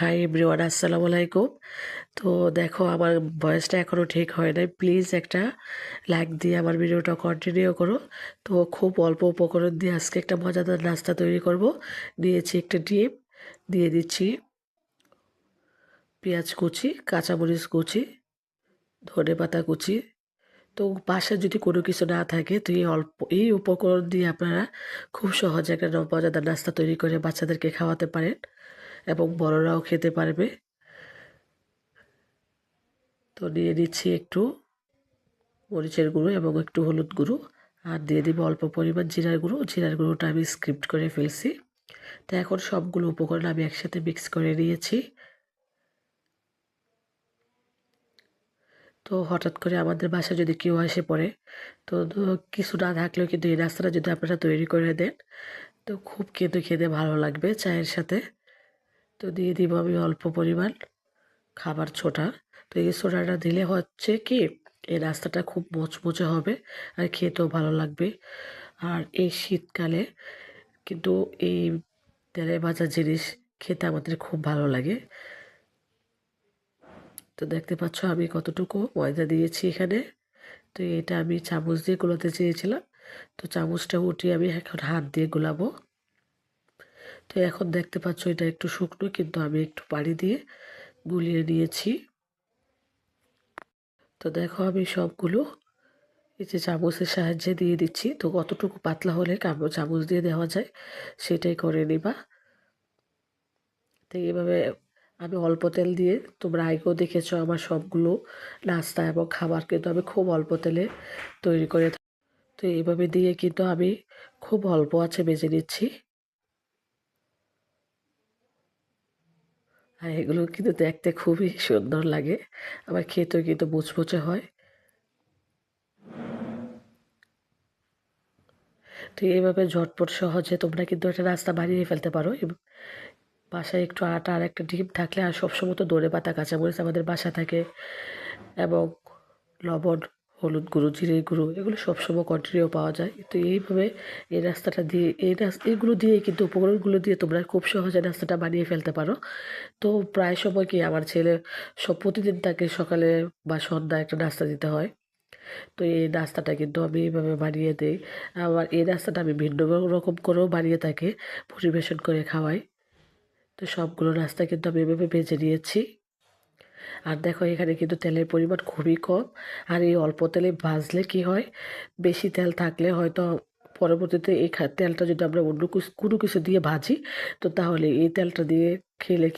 Hi everyone, আসসালামু আলাইকুম। তো দেখো, আমার ভয়েসটা এখনও ঠিক হয় নাই। প্লিজ একটা লাইক দিয়ে আমার ভিডিওটা কন্টিনিউ করো। তো খুব অল্প উপকরণ দিয়ে আজকে একটা মজাদার নাস্তা তৈরি করব। নিয়েছি একটা ডিম, দিয়ে দিচ্ছি পেঁয়াজ কুচি, কাঁচামরিচ কুচি, ধনে পাতা কুচি। তো বাসায় যদি কোনো কিছু না থাকে, তো এই অল্প, এই উপকরণ দিয়ে আপনারা খুব সহজে একটা মজাদার নাস্তা তৈরি করে বাচ্চাদেরকে খাওয়াতে পারেন। এবং বড়রাও খেতে পারবে। তো নিয়ে নিচ্ছি একটু মরিচের গুঁড়ো এবং একটু হলুদ গুঁড়ো আর দিয়ে দিব অল্প পরিমাণ জিরার গুঁড়ো। জিরার গুঁড়োটা আমি স্ক্রিপ্ট করে ফেলছি। তো এখন সবগুলো উপকরণ আমি একসাথে মিক্স করে নিয়েছি। তো হঠাৎ করে আমাদের বাসায় যদি কেউ আসে পড়ে, তো কিছু না থাকলেও কিন্তু এই রাস্তাটা যদি আপনারা তৈরি করে দেন, তো খুব কিন্তু খেতে ভালো লাগবে চায়ের সাথে। তো দিয়ে দিব আমি অল্প পরিমাণ খাবার ছোটা। তো এই সোডাটা দিলে হচ্ছে কি, এই রাস্তাটা খুব মচমচে হবে আর খেতেও ভালো লাগবে। আর এই শীতকালে কিন্তু এই তেলে ভাজা জিনিস খেতে আমাদের খুব ভালো লাগে। তো দেখতে পাচ্ছ আমি কতটুকু ময়দা দিয়েছি এখানে। তো এটা আমি চামচ দিয়ে গুলোতে চেয়েছিলাম। তো চামচটা উঠিয়ে আমি এখন হাত দিয়ে গোলাবো। তো এখন দেখতে পাচ্ছ এটা একটু শুকনো, কিন্তু আমি একটু পানি দিয়ে গুলিয়ে নিয়েছি। তো দেখো আমি সবগুলো এই যে চামচের সাহায্যে দিয়ে দিচ্ছি। তো কতটুকু পাতলা হলে চামচ দিয়ে দেওয়া যায় সেটাই করে নিবা। তো এইভাবে আমি অল্প তেল দিয়ে, তোমরা আগেও দেখেছ আমার সবগুলো নাস্তা এবং খাবার কিন্তু আমি খুব অল্প তেলে তৈরি করে তো এইভাবে দিয়ে কিন্তু আমি খুব অল্প আছে বেজে নিচ্ছি। আর এগুলো কিন্তু দেখতে খুবই সুন্দর লাগে। আবার খেতেও কিন্তু মুচমুচে হয়। তো এইভাবে ঝটপট সহজে তোমরা কিন্তু একটা রাস্তা বানিয়ে ফেলতে পারো। বাসায় একটু আটা আর একটা ডিম থাকলে আর সবসময় তো দৌড়ে পাতা, কাঁচামরিচ আমাদের বাসা থাকে এবং লবণ হলুদ গুঁড়ো, জিরে গুঁড়ো, এগুলো সবসময় কন্টিনিউ পাওয়া যায়। তো এইভাবে এই রাস্তাটা দিয়ে, এই রাস্তা এগুলো দিয়ে কিন্তু উপকরণগুলো দিয়ে তোমরা খুব সহজে রাস্তাটা বানিয়ে ফেলতে পারো। তো প্রায় সময় কি আমার ছেলে সব প্রতিদিন তাকে সকালে বা সন্ধ্যা একটা নাস্তা দিতে হয়। তো এই নাস্তাটা কিন্তু আমি এইভাবে বানিয়ে দিই। আবার এই নাস্তাটা আমি ভিন্ন রকম করেও বানিয়ে তাকে পরিবেশন করে খাওয়াই। তো সবগুলো নাস্তা কিন্তু আমি এভাবে ভেজে নিয়েছি। আর দেখো এখানে কিন্তু তেলের পরিমাণ খুবই কম। আর এই অল্প তেলে ভাজলে কি হয়? বেশি তেল থাকলে হয়তো পরবর্তীতে এই তেলটা যদি আমরা অন্য কোনো কিছু দিয়ে ভাজি, তো তাহলে এই তেলটা দিয়ে খেলে